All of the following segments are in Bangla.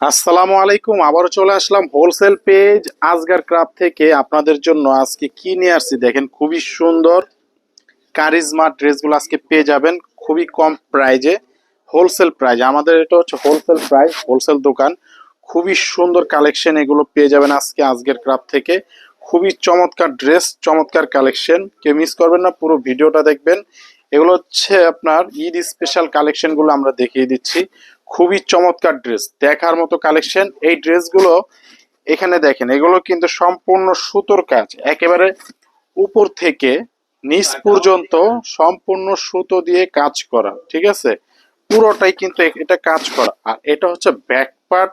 আসসালামু আলাইকুম, আবারও চলে আসলাম হোলসেল পেজ আজগার ক্রাফট থেকে আপনাদের জন্য। আজকে কি নিয়ে আসছি দেখেন, খুবই সুন্দর কারিজমা ড্রেসগুলো আজকে পেয়ে যাবেন, খুবই কম প্রাইজে হোলসেল প্রাইজ আমাদের এটা হচ্ছে হোলসেল প্রাইস হোলসেল দোকান। খুবই সুন্দর কালেকশন এগুলো পেয়ে যাবেন আজকে আজকের ক্রাফ থেকে। খুবই চমৎকার ড্রেস চমৎকার কালেকশন কেউ মিস করবেন না, পুরো ভিডিওটা দেখবেন। এগুলো হচ্ছে আপনার ঈদ স্পেশাল কালেকশনগুলো আমরা দেখিয়ে দিচ্ছি। খুবই চমৎকার ড্রেস দেখার মতো কালেকশন এই ড্রেসগুলো এখানে দেখেন, এগুলো কিন্তু সম্পূর্ণ সুতোর কাজ। একেবারে উপর থেকে নিচ পর্যন্ত সম্পূর্ণ সুতো দিয়ে কাজ করা, ঠিক আছে? পুরোটাই কিন্তু এটা কাজ করা। আর এটা হচ্ছে ব্যাক পার্ট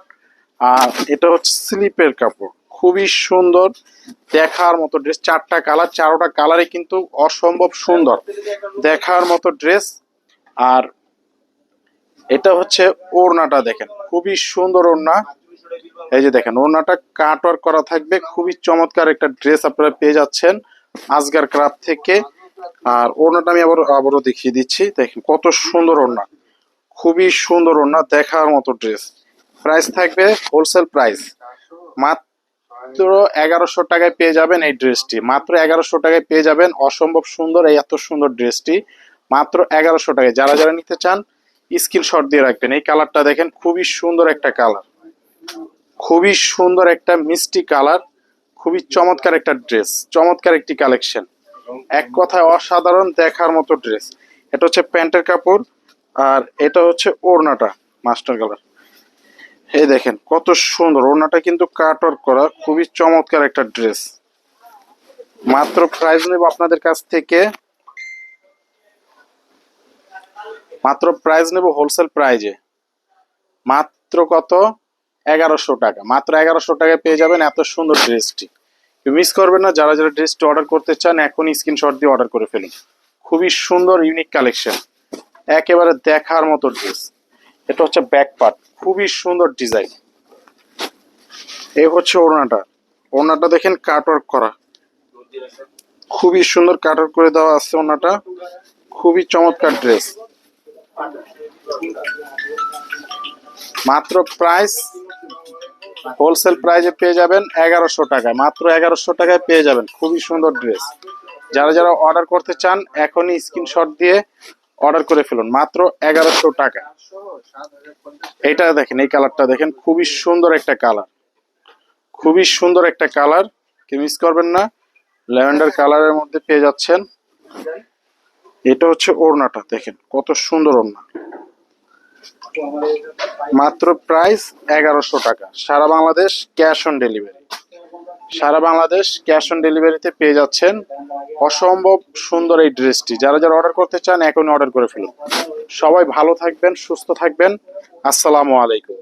আর এটা হচ্ছে স্লিপের কাপড়। খুবই সুন্দর দেখার মতো ড্রেস চারটা কালার চারোটা কালারে কিন্তু অসম্ভব সুন্দর। দেখার মতো ড্রেস আর এটা হচ্ছে ওড়নাটা দেখেন, খুবই সুন্দর ওড়না। এই যে দেখেন, ওড়নাটা কাট ওয়ার্ক করা থাকবে, খুবই চমৎকার একটা ড্রেস আপনারা পেয়ে যাচ্ছেন আজগার ক্রাফ থেকে। আর ওড়নাটা আমি আবার, আবারও দেখিয়ে দিচ্ছি, দেখেন কত সুন্দর ওড়না। খুবই সুন্দর ওড়না, দেখার মতো ড্রেস। প্রাইস থাকবে হোলসেল প্রাইস। মাত্র এগারোশো টাকায় পেয়ে যাবেন এই ড্রেসটি। মাত্র এগারোশো টাকায় পেয়ে যাবেন অসম্ভব সুন্দর এই এত সুন্দর ড্রেসটি। মাত্র এগারোশো টাকায়। যারা যারা নিতে চান স্ক্রিনশট দিয়ে রাখবেন। এই কালারটা দেখেন, খুবই সুন্দর একটা কালার। খুবই সুন্দর একটা মিষ্টি কালার, খুবই চমৎকার একটা ড্রেস, চমৎকার একটি কালেকশন। এক কথায় অসাধারণ দেখার মতো ড্রেস। এটা হচ্ছে প্যান্টের কাপড়, আর এটা হচ্ছে ওড়নাটা, মাস্টার কালার। এই দেখেন, কত সুন্দর। ওড়নাটা কিন্তু কাট ওয়ার্ক করা, খুবই চমৎকার একটা ড্রেস। মাত্র প্রাইস নেব আপনাদের কাছ থেকে। মাত্র প্রাইস নেব হোলসেল প্রাইজে মাত্র কত? এগারোশো টাকা। মাত্র এগারোশো টাকায় পেয়ে যাবেন এত সুন্দর ড্রেসটি মিস করবেন না, যারা যারা ড্রেসটি অর্ডার করতে চান, এখনই স্ক্রিনশট দিয়ে অর্ডার করে ফেলুন। খুবই সুন্দর ইউনিক কালেকশন একেবারে দেখার মতো ড্রেস এটা হচ্ছে ব্যাক পার্ট খুবই সুন্দর ডিজাইন এ হচ্ছে ওড়নাটা। ওড়নাটা দেখেন কাটওয়ার্ক করা। খুবই সুন্দর কাটওয়ার্ক করে দেওয়া আছে ওড়নাটা। খুবই চমৎকার ড্রেস মাত্র প্রাইস হোলসেল প্রাইজে পেয়ে যাবেন এগারোশো টাকায়। মাত্র এগারোশো টাকায় পেয়ে যাবেন। খুবই সুন্দর ড্রেস যারা যারা অর্ডার করতে চান, এখনই স্ক্রিনশট দিয়ে অর্ডার করে ফেলুন। মাত্র এগারোশো টাকা এটা দেখেন, এই কালারটা দেখেন, খুবই সুন্দর একটা কালার খুবই সুন্দর একটা কালার কি মিস করবেন না। ল্যাভেন্ডার কালারের মধ্যে পেয়ে যাচ্ছেন। এটা হচ্ছে ওড়নাটা, দেখেন, কত সুন্দর ওড়না। মাত্র প্রাইস এগারোশো টাকা। সারা বাংলাদেশ ক্যাশ অন ডেলিভারি সারা বাংলাদেশ ক্যাশ অন ডেলিভারিতে পেয়ে যাচ্ছেন অসম্ভব সুন্দর এই ড্রেসটি যারা যারা অর্ডার করতে চান, এখনই অর্ডার করে ফেলুন। সবাই ভালো থাকবেন, সুস্থ থাকবেন। আসসালামু আলাইকুম।